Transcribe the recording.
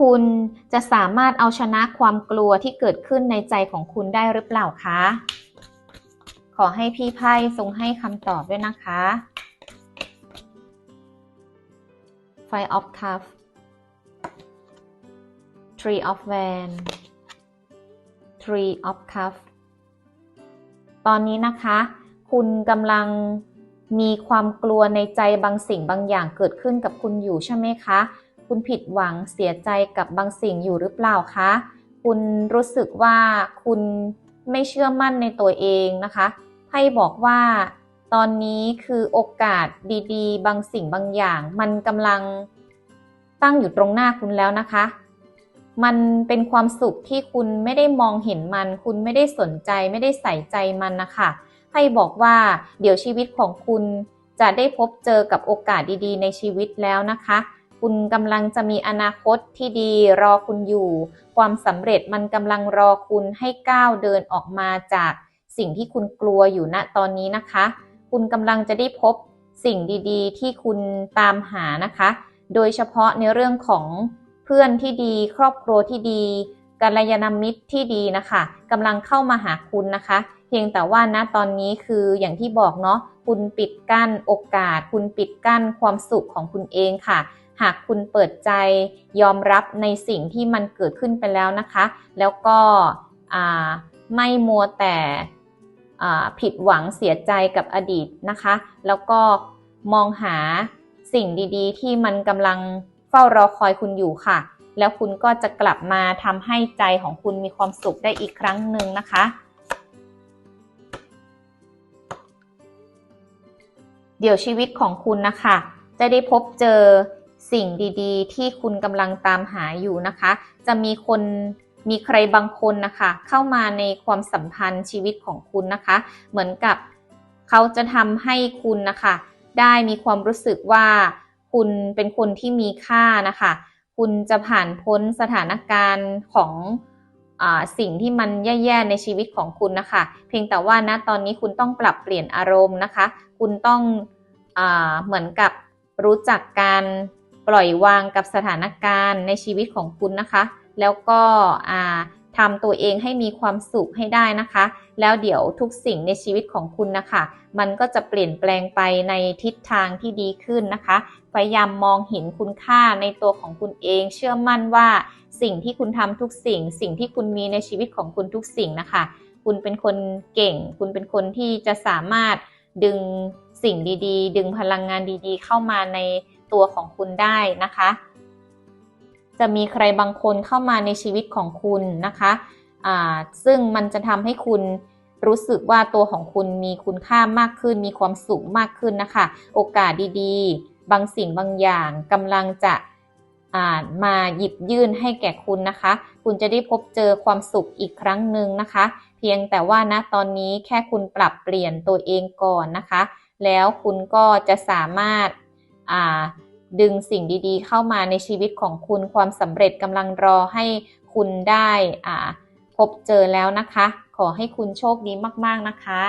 คุณจะสามารถเอาชนะความกลัวที่เกิดขึ้นในใจของคุณได้หรือเปล่าคะ ขอให้พี่ไพ่ทรงให้คำตอบด้วยนะคะ Five of Cups Three of Wands Three of Cups ตอนนี้นะคะ คุณกำลังมีความกลัวในใจบางสิ่งบางอย่างเกิดขึ้นกับคุณอยู่ใช่ไหมคะ คุณผิดหวังเสียใจกับบางสิ่งอยู่หรือเปล่าคะ คุณรู้สึกว่าคุณไม่เชื่อมั่นในตัวเองนะคะไพ่บอกว่า ตอนนี้คือโอกาสดีๆ บางสิ่งบางอย่าง มันกำลังตั้งอยู่ตรงหน้าคุณแล้วนะคะ มันเป็นความสุขที่คุณไม่ได้มองเห็นมัน คุณไม่ได้สนใจไม่ได้ใส่ใจมันนะคะให้บอกว่าเดี๋ยวชีวิตของคุณจะได้พบเจอกับโอกาสดีๆ ในชีวิตแล้วนะคะ คุณกำลังจะมีอนาคตที่ดีรอคุณอยู่ ความสำเร็จมันกำลังรอคุณให้ก้าวเดินออกมาจากสิ่งที่คุณกลัวอยู่ณตอนนี้นะคะ คุณกำลังจะได้พบสิ่งดีๆ ที่คุณตามหานะคะ โดยเฉพาะในเรื่องของเพื่อนที่ดี ครอบครัวที่ดีกัลยาณมิตรที่ดีนะคะกำลังเข้ามาหาคุณนะคะ เพียงแต่ว่าณตอนนี้คืออย่างที่บอกเนาะคุณปิดกั้นโอกาส คุณปิดกั้นความสุขของคุณเองค่ะ หากคุณเปิดใจยอมรับในสิ่งที่มันเกิดขึ้นไปแล้วนะคะ แล้วก็ไม่มัวแต่ผิดหวังเสียใจกับอดีตนะคะ แล้วก็มองหาสิ่งดีๆ ที่มันกำลังเฝ้ารอคอยคุณอยู่ค่ะ แล้วคุณก็จะกลับมาทำให้ใจของคุณมีความสุขได้อีกครั้งหนึ่งนะคะเดี๋ยวชีวิตของคุณนะคะ จะได้พบเจอ สิ่งดีๆ ที่คุณกำลังตามหาอยู่นะคะ จะมีคนมีใครบางคนนะคะ เข้ามาในความสัมพันธ์ชีวิตของคุณนะคะ เหมือนกับเขาจะทำให้คุณนะคะ ได้มีความรู้สึกว่าคุณเป็นคนที่มีค่านะคะ คุณจะผ่านพ้นสถานการณ์ของอสิ่งที่มันแย่ๆในชีวิตของคุณนะคะ เพียงแต่ว่าณตอนนี้คุณต้องปรับเปลี่ยนอารมณ์นะคะ คุณต้องอเหมือนกับรู้จักการ ปล่อยวางกับสถานการณ์ในชีวิตของคุณนะคะ แล้วก็ทำตัวเองให้มีความสุขให้ได้นะคะ แล้วเดี๋ยวทุกสิ่งในชีวิตของคุณนะคะ มันก็จะเปลี่ยนแปลงไปในทิศทางที่ดีขึ้นนะคะ พยายามมองเห็นคุณค่าในตัวของคุณเอง เชื่อมั่นว่าสิ่งที่คุณทำทุกสิ่ง สิ่งที่คุณมีในชีวิตของคุณทุกสิ่งนะคะ คุณเป็นคนเก่ง คุณเป็นคนที่จะสามารถดึงสิ่งดีๆ ดึงพลังงานดีๆ เข้ามาใน ตัวของคุณได้นะคะ จะมีใครบางคนเข้ามาในชีวิตของคุณนะคะซึ่งมันจะทำให้คุณรู้สึกว่าตัวของคุณมีคุณค่ามากขึ้น มีความสุขมากขึ้นนะคะ โอกาสดีๆ บางสิ่งบางอย่างกำลังจะมาหยิบยื่นให้แก่คุณนะคะ คุณจะได้พบเจอความสุขอีกครั้งหนึ่งนะคะ เพียงแต่ว่าณตอนนี้แค่คุณปรับเปลี่ยนตัวเองก่อนนะคะ แล้วคุณก็จะสามารถ ดึงสิ่งดีๆ เข้ามาในชีวิตของคุณความสำเร็จกำลังรอให้คุณได้พบเจอแล้วนะคะ ขอให้คุณโชคดีมากๆนะคะ